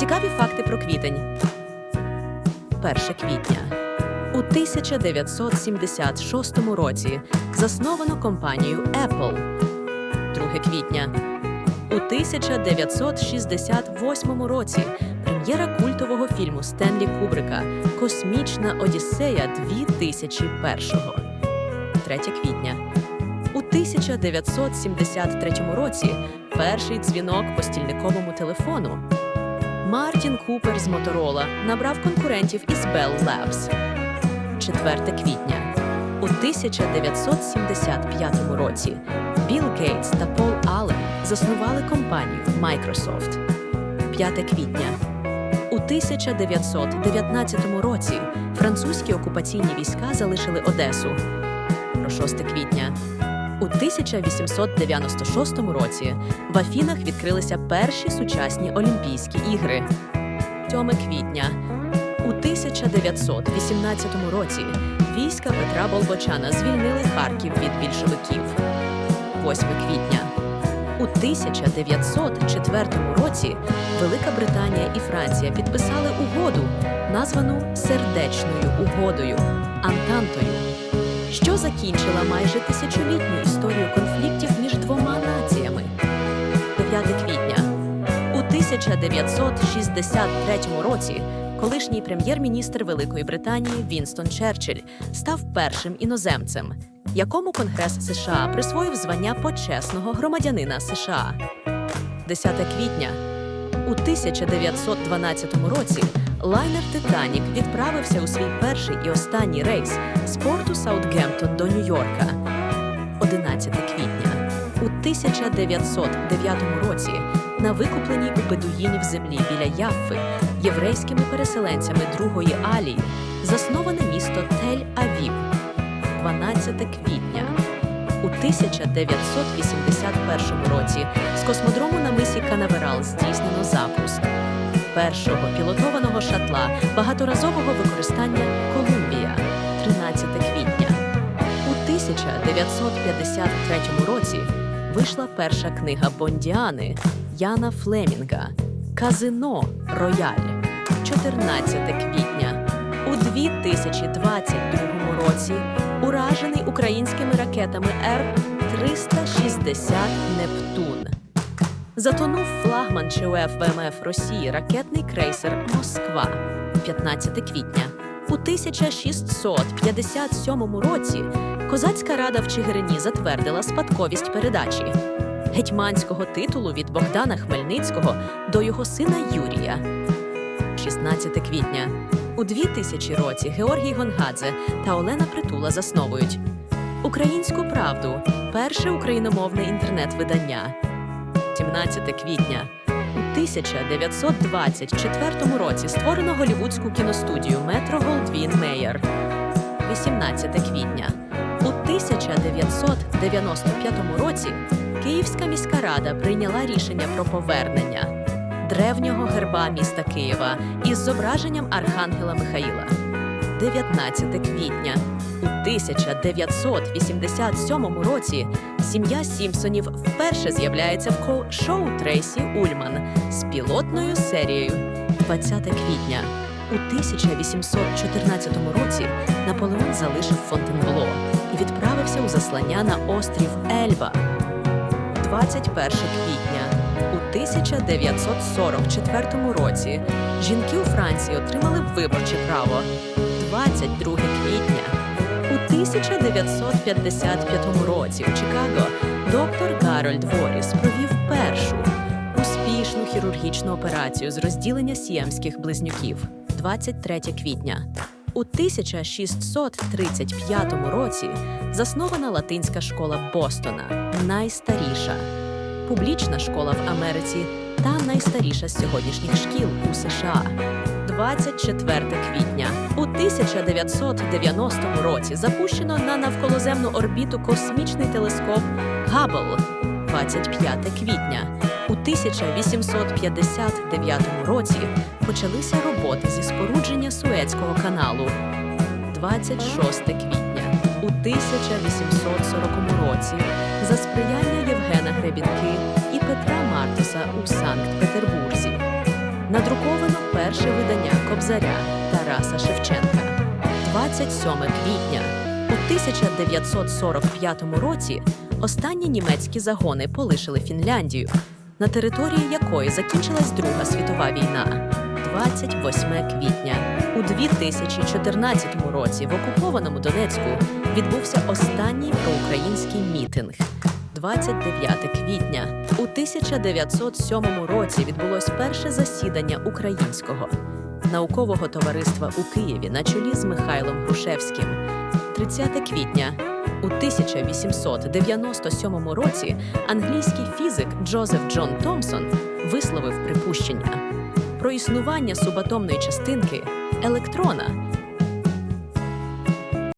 Цікаві факти про квітень. 1 квітня. У 1976 році засновано компанію Apple. 2 квітня. У 1968 році прем'єра культового фільму Стенлі Кубрика Космічна Одіссея 2001. 3 квітня. У 1973 році перший дзвінок по стільниковому телефону. Мартін Купер з Моторола набрав конкурентів із Bell Labs. 4 квітня. У 1975 році Білл Гейтс та Пол Аллен заснували компанію Microsoft. 5 квітня. У 1919 році французькі окупаційні війська залишили Одесу. Про 6 квітня. У 1896 році в Афінах відкрилися перші сучасні Олімпійські ігри. 7 квітня. У 1918 році війська Петра Болбочана звільнили Харків від більшовиків. 8 квітня. У 1904 році Велика Британія і Франція підписали угоду, названу Сердечною угодою Антантою, що закінчила майже тисячолітню історію конфліктів між двома націями. 9 квітня. У 1963 році колишній прем'єр-міністр Великої Британії Вінстон Черчилль став першим іноземцем, якому Конгрес США присвоїв звання почесного громадянина США. 10 квітня. У 1912 році лайнер Титанік відправився у свій перший і останній рейс з порту Саутгемптон до Нью-Йорка. 11 квітня. У 1909 році на викупленій у бедуїнів землі біля Яффи єврейськими переселенцями Другої Алії засноване місто Тель-Авів. 12 квітня. У 1981 році з космодрому на мисі Канаверал здійснено запуск першого пілотованого шатла багаторазового використання Колумбія 13 квітня. У 1953 році вийшла перша книга Бондіани Яна Флемінга Казино Рояль 14 квітня. У 2022 році уражений українськими ракетами Р-360 Нептун. Затонув флагман ЧОФ ВМФ Росії ракетний крейсер Москва 15 квітня. У 1657 році Козацька рада в Чигирині затвердила спадковість передачі гетьманського титулу від Богдана Хмельницького до його сина Юрія. 16 квітня. У 2000 році Георгій Гонгадзе та Олена Притула засновують Українську правду перше україномовне інтернет-видання. 17 квітня. У 1924 році створено голівудську кіностудію Метро Голдвін Мейер. 18 квітня. У 1995 році Київська міська рада прийняла рішення про повернення древнього герба міста Києва із зображенням Архангела Михаїла. 19 квітня. У 1987 році сім'я Сімпсонів вперше з'являється в шоу Трейсі Ульман з пілотною серією 20 квітня. У 1814 році Наполеон залишив Фонтенбло і відправився у заслання на острів Ельба. 21 квітня. У 1944 році жінки у Франції отримали виборче право. 22 квітня. У 1955 році у Чикаго доктор Гарольд Воріс провів першу успішну хірургічну операцію з розділення сіямських близнюків 23 квітня. У 1635 році заснована латинська школа Бостона, найстаріша, публічна школа в Америці та найстаріша з сьогоднішніх шкіл у США. 24 квітня у 1990 році запущено на навколоземну орбіту космічний телескоп Габл. 25 квітня у 1859 році почалися роботи зі спорудження Суецького каналу. 26 квітня у 1840 році за сприяння Євгена Гребінки і Петра Мартуса у Санкт-Петербурзі. Кобзаря Тараса Шевченка. 27 квітня. У 1945 році останні німецькі загони полишили Фінляндію, на території якої закінчилась Друга світова війна. 28 квітня. У 2014 році в окупованому Донецьку відбувся останній проукраїнський мітинг. 29 квітня. У 1907 році відбулось перше засідання українського наукового товариства у Києві на чолі з Михайлом Грушевським. 30 квітня. У 1897 році англійський фізик Джозеф Джон Томсон висловив припущення про існування субатомної частинки електрона,